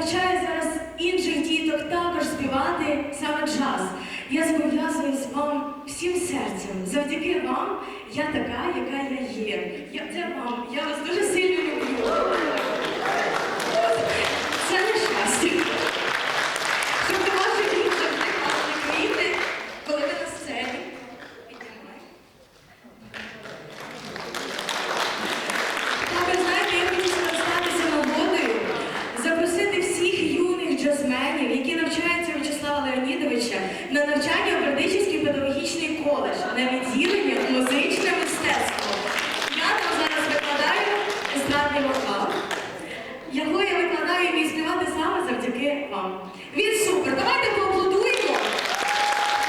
навчаю зараз інших діток також співати саме джаз. Я зобов'язуюсь вам всім серцем. Завдяки вам я така, яка я є. Я це вам. Я вас дуже сильно люблю. Це не щастя. Щоб до ваших дітей завжди пахли квіти, коли ви на сцені. Піднімай. Так, ви знаєте, я хочу скористатися нагодою, запросити всіх юних джазменів, які навчаються у Вячеслава Леонідовича на навчання у Бердичівський педагогічний коледж на відділення музичне мистецтво. Я там зараз викладаю естрадний вокал. Його я викладаю і вмію співати саме завдяки вам. Він супер. Давайте поаплодуємо.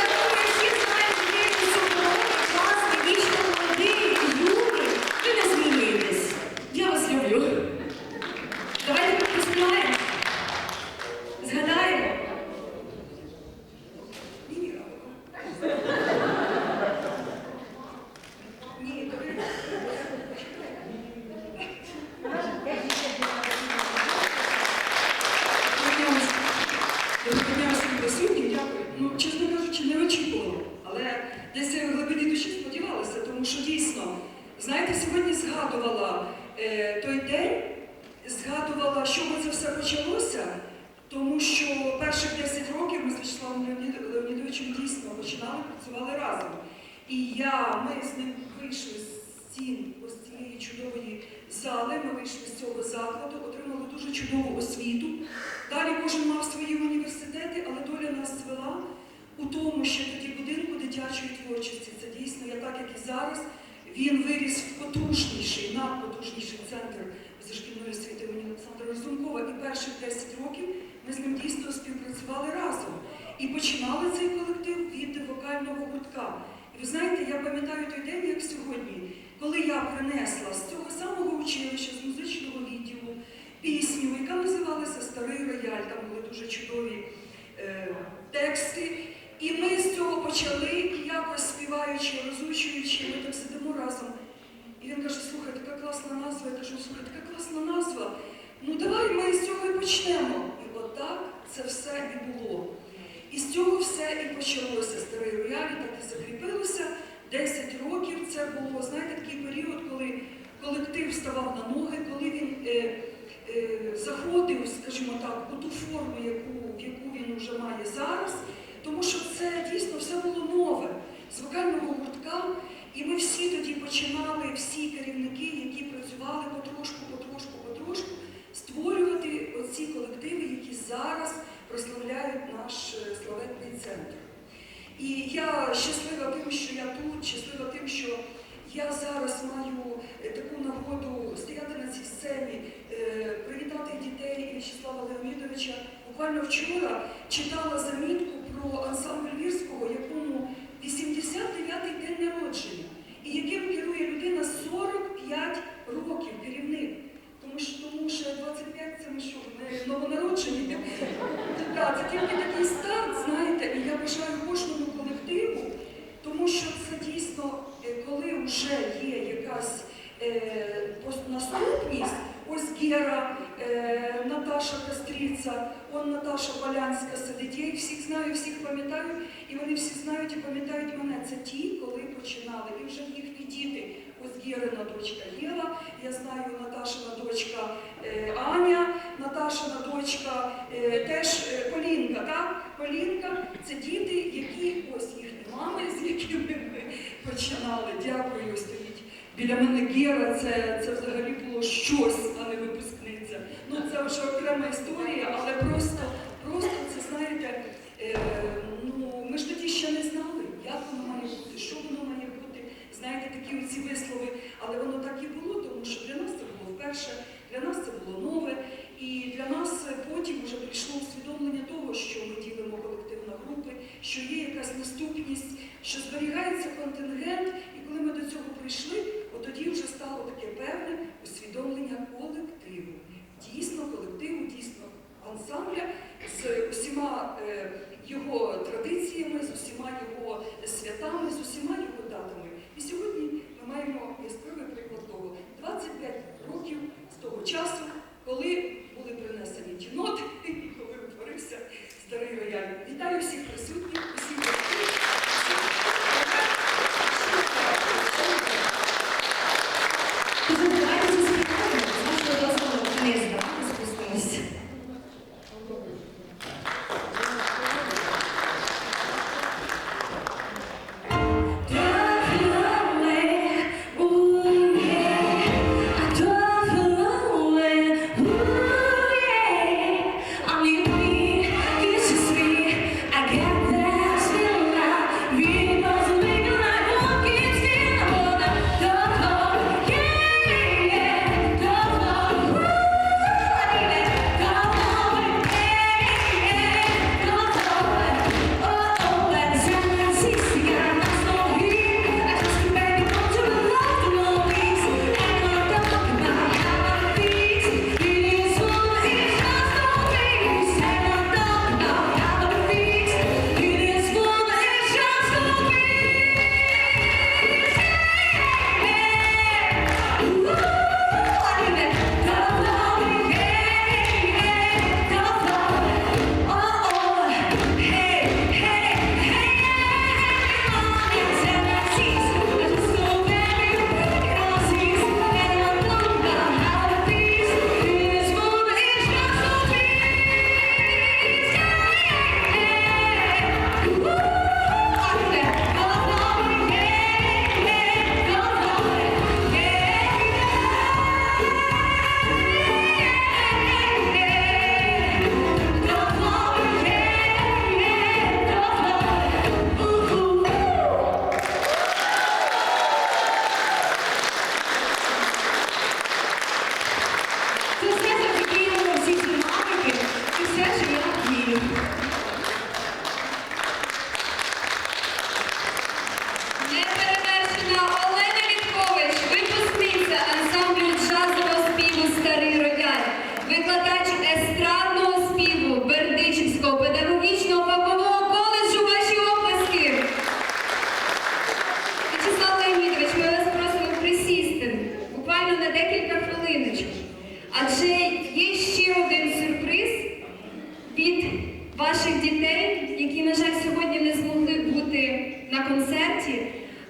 Я думаю, всі знають, що він суперовий, класний, вічно молодий, юний. Ви не змінюєтесь. Я вас люблю. Давайте поспіваємо. Згадаємо. Ні. Ні, добре. Доброго дня всім присутнім, дякую. Ну, чесно кажучи, не очікувала. Але десь я в глибині душі сподівалася, тому що дійсно, знаєте, сьогодні згадувала е, той день, згадувала, що це все почалося, тому що перших 10 років ми з Вячеславом Леонід- Леонідовичем дійсно починали, працювали разом. І я, ми з ним вийшли з стін ось цієї чудової зали, ми вийшли з цього закладу, отримали дуже чудову освіту. Далі кожен мав свої університети, але доля нас звела у тому, що тоді будинку дитячої творчості. Це дійсно, я так як і зараз. Він виріс в потужніший, надпотужніший центр позашкільної освіти імені Олександра Розумкова. І перших 10 років ми з ним дійсно співпрацювали разом. І починали цей колектив від вокального гуртка. І ви знаєте, я пам'ятаю той день, як сьогодні, коли я принесла з цього самого училища, з музичного відділу, пісню, яка називалася Старий рояль, там були дуже чудові е, тексти. І ми з цього почали, якось співаючи, розучуючи, ми так сидимо разом. І він каже, слухай, така класна назва. Я кажу, слухай, така класна назва. Ну давай ми з цього І отак це все і було. І з цього все і почалося. Старий рояль, і так і закріпилося. 10 років це було, знаєте, такий період, коли колектив ставав на ноги, коли він е, е, заходив, скажімо так, у ту форму, яку, в яку він вже має зараз. Тому що це дійсно все було нове з вокального гуртка. І ми всі тоді починали, всі керівники, які працювали потрошку, потрошку, потрошку, створювати оці колективи, які зараз прославляють наш е, славетний центр. І я щаслива тим, що я тут, щаслива тим, що я зараз маю е, таку нагоду стояти на цій сцені, е, привітати дітей В'ячеслава Леонідовича. Буквально вчора читала замітку про ансамбль Вірського, якому 89-й день народження, і яким керує людина 45 років керівник. Тому що, тому що 25 це ми що, не новонароджені. Так, це тільки такий старт, знаєте, і я бажаю кожному колективу, тому що це дійсно, е, коли вже є якась е, пос- наступність, ось Гера, е, Наташа Кастріця, он Наташа Полянська сидить. Я їх всіх знаю, всіх пам'ятаю, і вони всі знають і пам'ятають мене. Це ті, коли починали. І вже їхні діти. Ось Герина дочка Єва, я знаю Наташина дочка е, Аня, Наташина дочка е, теж е, Полінка, так? Полінка це діти, які ось їхні мами, з якими ми починали. Дякую, стоїть. Біля мене Гера, це, це взагалі було щось, а не випускниця. Ну це вже окрема історія, але просто, просто це знаєте, е, ну ми ж тоді ще не знали, як воно має бути, що воно має бути. Знаєте, такі оці вислови, але воно так і було, тому що для нас це було вперше, для нас це було нове, і для нас потім вже прийшло усвідомлення того, що ми ділимо колектив на групи, що є якась наступність, що зберігається контингент, і коли ми до цього прийшли, тоді вже стало таке певне усвідомлення колективу. Дійсно, колективу, дійсно ансамбля з усіма е, його традиціями, з усіма його святами, з усіма його датами. І сьогодні ми маємо яскравий приклад того 25 років з того часу, коли були принесені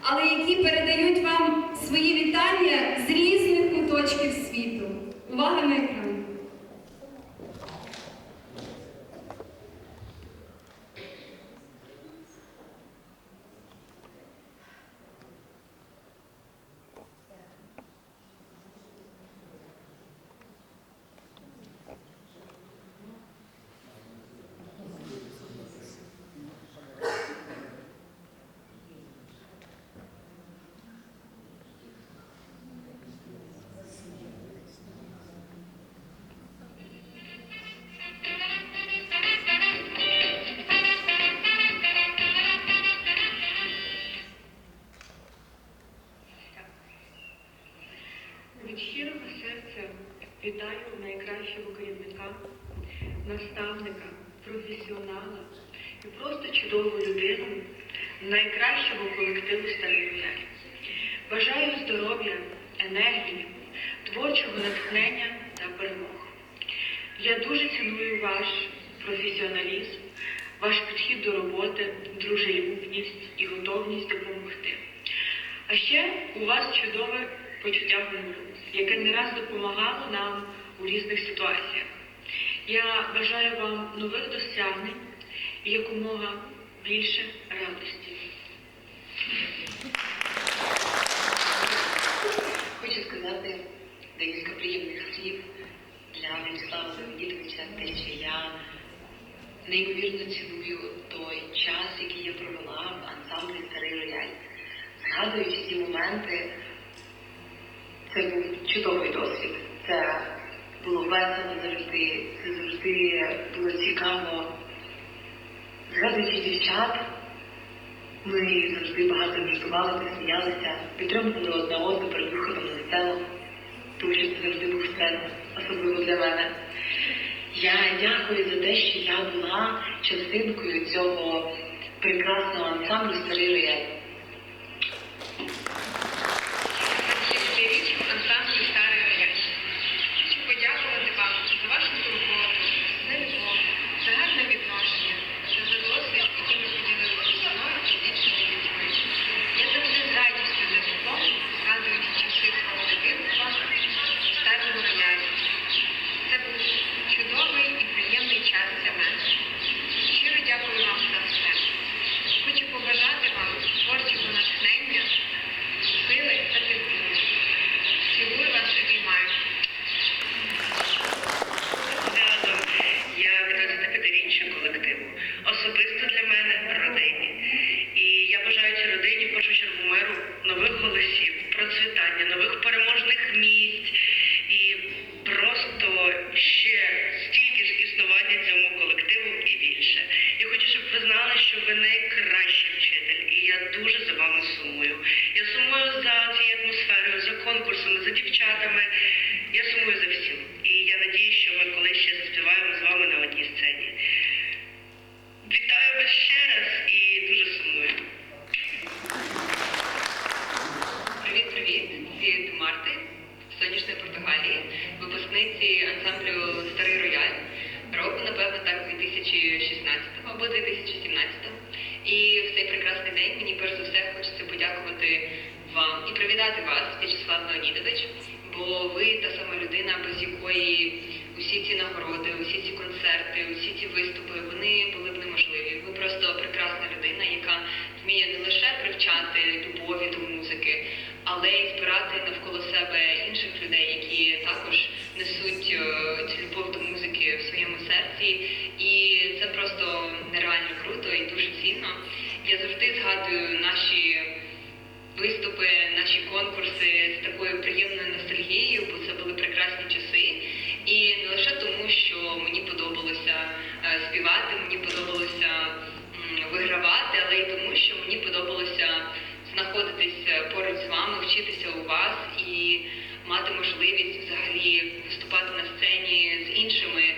але які передають вітаю найкращого керівника, наставника, професіонала і просто чудову людину найкращого колективу Рояль. Бажаю здоров'я, енергії, творчого натхнення та перемог. Я дуже ціную ваш професіоналізм, ваш підхід до роботи, дружелюбність і готовність допомогти. А ще у вас чудове почуття гумору, яке не раз допомагало нам у різних ситуаціях. Я бажаю вам нових досягнень і якомога більше радості. Хочу сказати декілька приємних слів для Владислава Леонідовича, те, що я неймовірно ціную той час, який я провела в ансамблі Старий Рояль. Згадуючи ці моменти, це був чудовий досвід. Це було весело завжди, це завжди було цікаво. Згадуючи дівчат, ми завжди багато жартували, сміялися, підтримували одне одне перед виходом на сцену, тому що це завжди був сцен, особливо для мене. Я дякую за те, що я була частинкою цього прекрасного ансамблю Старий Рояль. Десятиріччям ансамблю Старий Рояль. Хочу подякувати вам за вашу турботу, за любов, за гарне відношення, за досвід, який ви поділилися зі мною і з іншими дітьми. Я завжди з радістю за теплом згадую ті часи свого дитинства в старому роялі. Це був чудовий і приємний час для мене. Щиро дякую вам за все. Хочу побажати вам творчого натхнення, сили та терпіння. Цілую вас обіймаю. Свято. Я 15-річчя колективу. Особисто для мене родині. І я бажаю цій родині в першу чергу миру, нових голосів, процвітання, нових переможних місць і просто ще стільки ж існування цьому колективу і більше. Я хочу, щоб ви знали, що найкращий вчитель, і я дуже за вами сумую. Я сумую за цією атмосферою, за конкурсами, за дівчатами. Я сумую за всім. І я надію, що ми колись ще заспіваємо з вами на одній сцені. Вітаю вас ще раз і дуже сумую. Привіт, привіт! Від Марти сонячної Португалії, випускниці ансамблю Старий Рояль. Року, напевно, так 2016 або 2017. Прекрасний день мені перш за все хочеться подякувати вам і привітати вас, В'ячеслав Леонідович, бо ви та сама людина, без якої усі ці нагороди, усі ці концерти, усі ці виступи, вони були б неможливі. Ви просто прекрасна людина, яка вміє не лише привчати любові до музики, але й збирати навколо себе інших людей, які також несуть е, цю любов до музики в своєму серці. І це просто нереально круто і дуже цінно. Я завжди згадую наші виступи, наші конкурси з такою приємною ностальгією, бо це були прекрасні часи. І не лише тому, що мені подобалося е, співати, мені подобалося вигравати, але й тому, що мені подобалося знаходитись е, поруч з вами, вчитися у вас і мати можливість взагалі виступати на сцені з іншими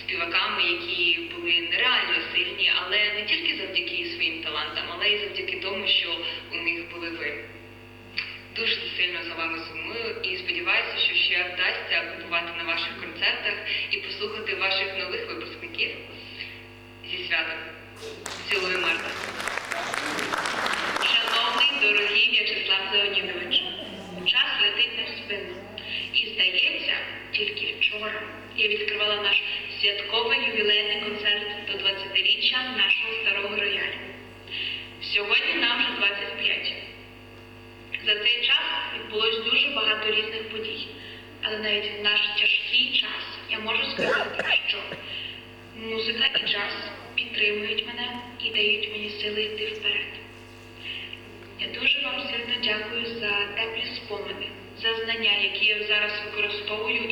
співаками, які були нереально сильні, але не тільки завдяки своїм талантам, але й завдяки тому, що у них були ви. Дуже сильно за вами сумую і сподіваюся, що ще вдасться побувати на ваших концертах і послухати ваших нових випускників зі святом. Цілую Марта. Знання, які я зараз використовую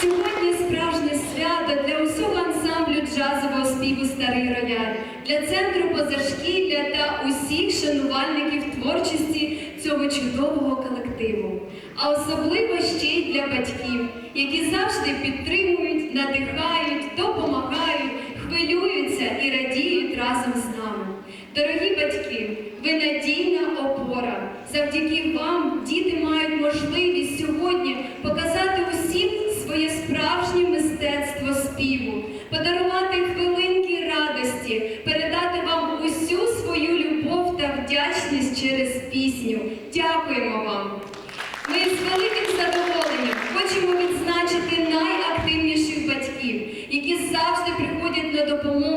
Сьогодні справжнє свято для усього ансамблю джазового співу Старий рояль, для центру позашкілля та усіх шанувальників творчості цього чудового колективу. А особливо ще й для батьків, які завжди підтримують, надихають, допомагають, хвилюються і радіють разом з нами. Дорогі батьки, ви надійна опора. Завдяки вам діти мають можливість сьогодні показати усім своє справжнє мистецтво співу, подарувати хвилинки радості, передати вам усю свою любов та вдячність через пісню. Дякуємо вам! Ми з великим задоволенням хочемо відзначити найактивніших батьків, які завжди приходять на допомогу,